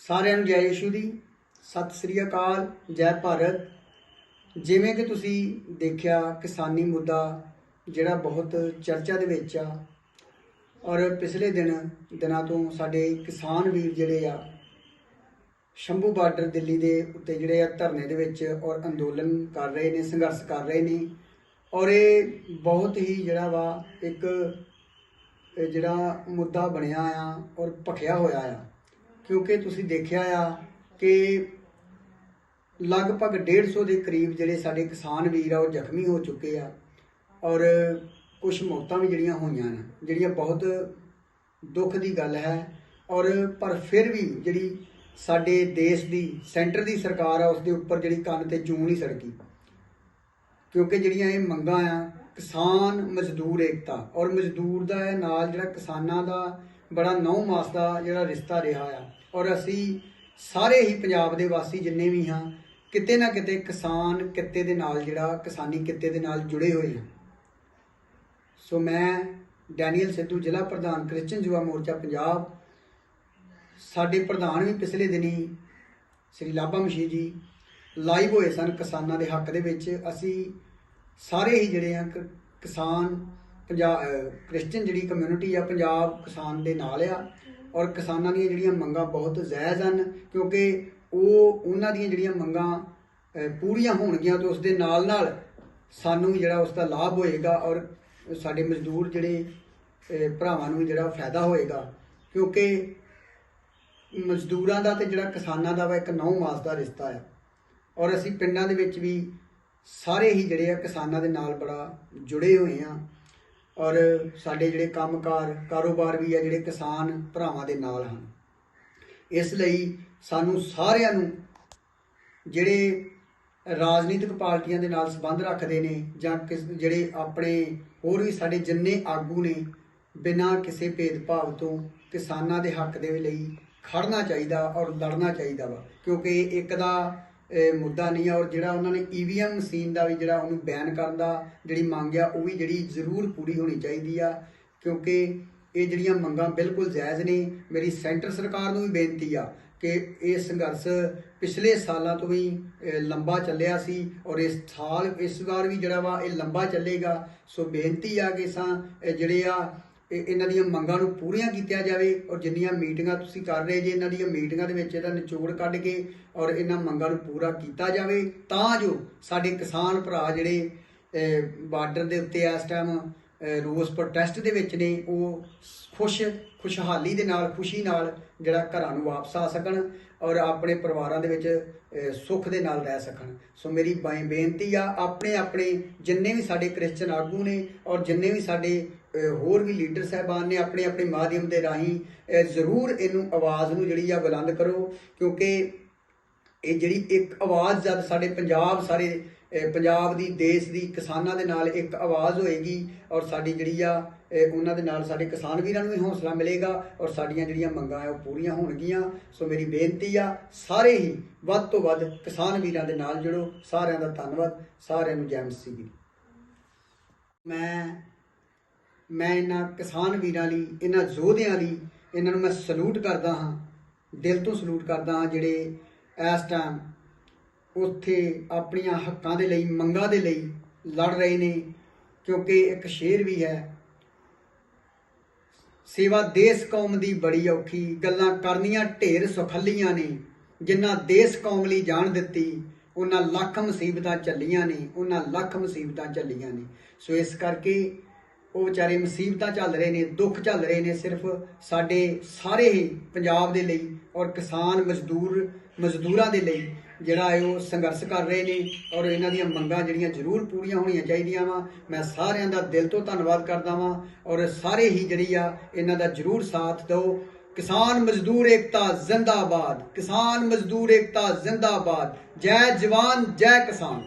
ਸਾਰਿਆਂ ਨੂੰ ਜੈ ਯਸ਼ੂ ਦੀ। ਸਤਿ ਸ੍ਰੀ ਅਕਾਲ, ਜੈ ਭਾਰਤ। ਜਿਵੇਂ ਕਿ ਤੁਸੀਂ ਦੇਖਿਆ, ਕਿਸਾਨੀ ਮੁੱਦਾ ਜਿਹੜਾ ਬਹੁਤ ਚਰਚਾ ਦੇ ਵਿੱਚ ਆ। ਔਰ ਪਿਛਲੇ ਦਿਨ, ਦਿਨਾਂ ਤੋਂ ਸਾਡੇ ਕਿਸਾਨ ਵੀਰ ਜਿਹੜੇ ਆ, ਸ਼ੰਭੂ ਬਾਰਡਰ ਦਿੱਲੀ ਦੇ ਉੱਤੇ ਜਿਹੜੇ ਆ ਧਰਨੇ ਦੇ ਵਿੱਚ ਔਰ ਅੰਦੋਲਨ ਕਰ ਰਹੇ ਨੇ, ਸੰਘਰਸ਼ ਕਰ ਰਹੇ ਨੇ। ਔਰ ਇਹ ਬਹੁਤ ਹੀ ਜਿਹੜਾ ਵਾ, ਇੱਕ ਜਿਹੜਾ ਮੁੱਦਾ ਬਣਿਆ ਆ ਔਰ ਭਖਿਆ ਹੋਇਆ ਆ। ਕਿਉਂਕਿ ਤੁਸੀਂ ਦੇਖਿਆ ਆ ਕਿ ਲਗਭਗ 150 ਦੇ ਕਰੀਬ ਜਿਹੜੇ ਸਾਡੇ ਕਿਸਾਨ ਵੀਰ ਆ, ਉਹ ਜ਼ਖਮੀ ਹੋ ਚੁੱਕੇ ਆ ਔਰ ਕੁਝ ਮੌਤਾਂ ਵੀ ਜਿਹੜੀਆਂ ਹੋਈਆਂ ਨੇ, ਜਿਹੜੀਆਂ ਬਹੁਤ ਦੁੱਖ ਦੀ ਗੱਲ ਹੈ ਔਰ ਪਰ ਫਿਰ ਵੀ ਜਿਹੜੀ ਸਾਡੇ ਦੇਸ਼ ਦੀ, ਸੈਂਟਰ ਦੀ ਸਰਕਾਰ ਆ ਉਸ ਦੇ ਉੱਪਰ ਜਿਹੜੀ ਕੰਨ ਤੇ ਜੂੰ ਨਹੀਂ ਸੜਕੀ। ਕਿਉਂਕਿ ਜਿਹੜੀਆਂ ਇਹ ਮੰਗਾਂ ਆ, ਕਿਸਾਨ ਮਜ਼ਦੂਰ ਏਕਤਾ ਔਰ ਮਜ਼ਦੂਰ ਦਾ ਨਾਲ ਜਿਹੜਾ ਕਿਸਾਨਾਂ ਦਾ ਬੜਾ ਨੌ ਮਾਸ ਦਾ ਜਿਹੜਾ ਰਿਸ਼ਤਾ ਰਿਹਾ ਆ ਔਰ ਅਸੀਂ ਸਾਰੇ ਹੀ ਪੰਜਾਬ ਦੇ ਵਾਸੀ ਜਿੰਨੇ ਵੀ ਹਾਂ, ਕਿਤੇ ਨਾ ਕਿਤੇ ਕਿਸਾਨ ਕਿੱਤੇ ਦੇ ਨਾਲ ਜਿਹੜਾ ਕਿਸਾਨੀ ਕਿੱਤੇ ਦੇ ਨਾਲ ਜੁੜੇ ਹੋਏ ਹਾਂ। ਸੋ ਮੈਂ ਡੈਨੀਅਲ ਸਿੱਧੂ, ਜ਼ਿਲ੍ਹਾ ਪ੍ਰਧਾਨ ਕ੍ਰਿਸਚਨ ਯੁਵਾ ਮੋਰਚਾ ਪੰਜਾਬ, ਸਾਡੇ ਪ੍ਰਧਾਨ ਵੀ ਪਿਛਲੇ ਦਿਨੀ ਸ੍ਰੀ ਲਾਭਾ ਮਸ਼ੀ ਜੀ ਲਾਈਵ ਹੋਏ ਸਨ ਕਿਸਾਨਾਂ ਦੇ ਹੱਕ ਦੇ ਵਿੱਚ। ਅਸੀਂ ਸਾਰੇ ਹੀ ਜਿਹੜੇ ਆ ਕ- ਕਿਸਾਨ ਪੰਜਾਬ ਕ੍ਰਿਸਚੀਅਨ ਜਿਹੜੀ ਕਮਿਊਨਿਟੀ ਆ, ਪੰਜਾਬ ਕਿਸਾਨ ਦੇ ਨਾਲ ਆ। ਔਰ ਕਿਸਾਨਾਂ ਦੀਆਂ ਜਿਹੜੀਆਂ ਮੰਗਾਂ ਬਹੁਤ ਜਾਇਜ਼ ਹਨ, ਕਿਉਂਕਿ ਉਹ ਉਹਨਾਂ ਦੀਆਂ ਜਿਹੜੀਆਂ ਮੰਗਾਂ ਪੂਰੀਆਂ ਹੋਣਗੀਆਂ ਤਾਂ ਉਸ ਦੇ ਨਾਲ ਨਾਲ ਸਾਨੂੰ ਵੀ ਜਿਹੜਾ ਉਸ ਦਾ ਲਾਭ ਹੋਏਗਾ ਔਰ ਸਾਡੇ ਮਜ਼ਦੂਰ ਜਿਹੜੇ ਭਰਾਵਾਂ ਨੂੰ ਵੀ ਜਿਹੜਾ ਫਾਇਦਾ ਹੋਏਗਾ। ਕਿਉਂਕਿ ਮਜ਼ਦੂਰਾਂ ਦਾ ਤੇ ਜਿਹੜਾ ਕਿਸਾਨਾਂ ਦਾ ਵਾ ਇੱਕ ਨੌ ਮਾਸ ਦਾ ਰਿਸ਼ਤਾ ਹੈ। ਔਰ ਅਸੀਂ ਪਿੰਡਾਂ ਦੇ ਵਿੱਚ ਵੀ ਸਾਰੇ ਹੀ ਜਿਹੜੇ ਆ ਕਿਸਾਨਾਂ ਦੇ ਨਾਲ ਬੜਾ ਜੁੜੇ ਹੋਏ ਆ ਔਰ ਸਾਡੇ ਜਿਹੜੇ ਕੰਮਕਾਰ, ਕਾਰੋਬਾਰ ਵੀ ਆ ਜਿਹੜੇ ਕਿਸਾਨ ਭਰਾਵਾਂ ਦੇ ਨਾਲ ਹਨ। ਇਸ ਲਈ ਸਾਨੂੰ ਸਾਰਿਆਂ ਨੂੰ ਜਿਹੜੇ ਰਾਜਨੀਤਿਕ ਪਾਰਟੀਆਂ ਦੇ ਨਾਲ ਸੰਬੰਧ ਰੱਖਦੇ ਨੇ ਜਾਂ ਕਿਸ, ਜਿਹੜੇ ਆਪਣੇ ਹੋਰ ਵੀ ਸਾਡੇ ਜਿੰਨੇ ਆਗੂ ਨੇ, ਬਿਨਾਂ ਕਿਸੇ ਭੇਦਭਾਵ ਤੋਂ ਕਿਸਾਨਾਂ ਦੇ ਹੱਕ ਦੇ ਲਈ ਖੜਨਾ ਚਾਹੀਦਾ ਔਰ ਲੜਨਾ ਚਾਹੀਦਾ ਵਾ। ਕਿਉਂਕਿ ਇੱਕ ਦਾ ਮੁੱਦਾ ਨਹੀਂ ਆ ਔਰ ਜਿਹੜਾ ਉਹਨਾਂ ਨੇ ਈਵੀਐਮ ਮਸ਼ੀਨ ਦਾ ਵੀ ਜਿਹੜਾ ਉਹਨੂੰ ਬੈਨ ਕਰਨ ਦਾ ਜਿਹੜੀ ਮੰਗ ਆ, ਉਹ ਵੀ ਜਿਹੜੀ ਜ਼ਰੂਰ ਪੂਰੀ ਹੋਣੀ ਚਾਹੀਦੀ ਆ, ਕਿਉਂਕਿ ਇਹ ਜਿਹੜੀਆਂ ਮੰਗਾਂ ਬਿਲਕੁਲ ਜਾਇਜ਼ ਨੇ। ਮੇਰੀ ਸੈਂਟਰ ਸਰਕਾਰ ਨੂੰ ਵੀ ਬੇਨਤੀ ਆ ਕਿ ਇਹ ਸੰਘਰਸ਼ ਪਿਛਲੇ ਸਾਲਾਂ ਤੋਂ ਵੀ ਲੰਬਾ ਚੱਲਿਆ ਸੀ ਔਰ ਇਸ ਸਾਲ, ਇਸ ਵਾਰ ਵੀ ਜਿਹੜਾ ਵਾ ਇਹ ਲੰਬਾ ਚੱਲੇਗਾ। ਸੋ ਬੇਨਤੀ ਆ ਕਿ ਸਾਂ ਜਿਹੜੇ ਆ ਇਹਨਾਂ ਦੀਆਂ ਮੰਗਾਂ ਨੂੰ ਪੂਰੀਆਂ ਕੀਤੀਆਂ ਜਾਵੇ ਔਰ ਜਿੰਨੀਆਂ ਮੀਟਿੰਗਾਂ ਤੁਸੀਂ ਕਰ ਰਹੇ ਜੇ ਇਹਨਾਂ ਦੀਆਂ ਮੀਟਿੰਗਾਂ ਦੇ ਵਿੱਚ ਇਹਦਾ ਨਿਚੋੜ ਕੱਢ ਕੇ ਔਰ ਇਹਨਾਂ ਮੰਗਾਂ ਨੂੰ ਪੂਰਾ ਕੀਤਾ ਜਾਵੇ, ਤਾਂ ਜੋ ਸਾਡੇ ਕਿਸਾਨ ਭਰਾ ਜਿਹੜੇ ਬਾਰਡਰ ਦੇ ਉੱਤੇ ਇਸ ਟਾਈਮ ਰੋਸ ਪ੍ਰੋਟੈਸਟ ਦੇ ਵਿੱਚ ਨੇ, ਉਹ ਖੁਸ਼, ਖੁਸ਼ਹਾਲੀ ਦੇ ਨਾਲ, ਖੁਸ਼ੀ ਨਾਲ ਜਿਹੜਾ ਘਰਾਂ ਨੂੰ ਵਾਪਸ ਆ ਸਕਣ ਔਰ ਆਪਣੇ ਪਰਿਵਾਰਾਂ ਦੇ ਵਿੱਚ ਸੁੱਖ ਦੇ ਨਾਲ ਰਹਿ ਸਕਣ। ਸੋ ਮੇਰੀ ਬੇਨਤੀ ਆ ਆਪਣੇ ਆਪਣੇ ਜਿੰਨੇ ਵੀ ਸਾਡੇ ਕ੍ਰਿਸਚਨ ਆਗੂ ਨੇ ਔਰ ਜਿੰਨੇ ਵੀ ਸਾਡੇ ਹੋਰ ਵੀ ਲੀਡਰ ਸਾਹਿਬਾਨ ਨੇ ਆਪਣੇ ਆਪਣੇ ਮਾਧਿਅਮ ਦੇ ਰਾਹੀਂ ਜ਼ਰੂਰ ਇਹਨੂੰ ਆਵਾਜ਼ ਨੂੰ ਜਿਹੜੀ ਆ ਬੁਲੰਦ ਕਰੋ, ਕਿਉਂਕਿ ਇਹ ਜਿਹੜੀ ਇੱਕ ਆਵਾਜ਼ ਜਦ ਸਾਡੇ ਪੰਜਾਬ, ਸਾਰੇ ਪੰਜਾਬ ਦੀ, ਦੇਸ਼ ਦੀ ਕਿਸਾਨਾਂ ਦੇ ਨਾਲ ਇੱਕ ਆਵਾਜ਼ ਹੋਏਗੀ ਔਰ ਸਾਡੀ ਜਿਹੜੀ ਆ ਉਹਨਾਂ ਦੇ ਨਾਲ ਸਾਡੇ ਕਿਸਾਨ ਵੀਰਾਂ ਨੂੰ ਵੀ ਹੌਸਲਾ ਮਿਲੇਗਾ ਔਰ ਸਾਡੀਆਂ ਜਿਹੜੀਆਂ ਮੰਗਾਂ ਆ ਉਹ ਪੂਰੀਆਂ ਹੋਣਗੀਆਂ। ਸੋ ਮੇਰੀ ਬੇਨਤੀ ਆ, ਸਾਰੇ ਹੀ ਵੱਧ ਤੋਂ ਵੱਧ ਕਿਸਾਨ ਵੀਰਾਂ ਦੇ ਨਾਲ ਜੁੜੋ। ਸਾਰਿਆਂ ਦਾ ਧੰਨਵਾਦ। ਸਾਰਿਆਂ ਨੂੰ ਜੈ ਮਸੀਹ ਮੈਂ ਮੈਂ ਇਹਨਾਂ ਕਿਸਾਨ ਵੀਰਾਂ ਲਈ, ਇਹਨਾਂ ਯੋਧਿਆਂ ਲਈ ਇਹਨਾਂ ਨੂੰ ਮੈਂ ਸਲੂਟ ਕਰਦਾ ਹਾਂ, ਦਿਲ ਤੋਂ ਸਲੂਟ ਕਰਦਾ ਹਾਂ ਜਿਹੜੇ ਇਸ ਟਾਈਮ ਉੱਥੇ ਆਪਣੀਆਂ ਹੱਕਾਂ ਦੇ ਲਈ, ਮੰਗਾਂ ਦੇ ਲਈ ਲੜ ਰਹੇ ਨੇ, ਕਿਉਂਕਿ ਇੱਕ ਸ਼ੇਰ ਵੀ ਹੈ। ਸੇਵਾ ਦੇਸ਼ ਕੌਮ ਦੀ ਬੜੀ ਔਖੀ, ਗੱਲਾਂ ਕਰਨੀਆਂ ਢੇਰ ਸੁਖੱਲੀਆਂ ਨੇ ਜਿਨ੍ਹਾਂ ਦੇਸ਼ ਕੌਮ ਲਈ ਜਾਣ ਦਿੱਤੀ ਉਹਨਾਂ ਲੱਖ ਮੁਸੀਬਤਾਂ ਚੱਲੀਆਂ ਨੇ ਉਹਨਾਂ ਲੱਖ ਮੁਸੀਬਤਾਂ ਚੱਲੀਆਂ ਨੇ। ਸੋ ਇਸ ਕਰਕੇ ਉਹ ਵਿਚਾਰੇ ਮੁਸੀਬਤਾਂ ਝੱਲ ਰਹੇ ਨੇ, ਦੁੱਖ ਝੱਲ ਰਹੇ ਨੇ ਸਿਰਫ ਸਾਡੇ ਸਾਰੇ ਹੀ ਪੰਜਾਬ ਦੇ ਲਈ ਔਰ ਕਿਸਾਨ ਮਜ਼ਦੂਰ, ਮਜ਼ਦੂਰਾਂ ਦੇ ਲਈ ਜਿਹੜਾ ਹੈ ਉਹ ਸੰਘਰਸ਼ ਕਰ ਰਹੇ ਨੇ ਔਰ ਇਹਨਾਂ ਦੀਆਂ ਮੰਗਾਂ ਜਿਹੜੀਆਂ ਜ਼ਰੂਰ ਪੂਰੀਆਂ ਹੋਣੀਆਂ ਚਾਹੀਦੀਆਂ ਵਾ। ਮੈਂ ਸਾਰਿਆਂ ਦਾ ਦਿਲ ਤੋਂ ਧੰਨਵਾਦ ਕਰਦਾ ਵਾਂ ਔਰ ਸਾਰੇ ਹੀ ਜਿਹੜੀ ਆ ਇਹਨਾਂ ਦਾ ਜ਼ਰੂਰ ਸਾਥ ਦਿਓ। ਕਿਸਾਨ ਮਜ਼ਦੂਰ ਏਕਤਾ ਜ਼ਿੰਦਾਬਾਦ, ਕਿਸਾਨ ਮਜ਼ਦੂਰ ਏਕਤਾ ਜ਼ਿੰਦਾਬਾਦ। ਜੈ ਜਵਾਨ, ਜੈ ਕਿਸਾਨ।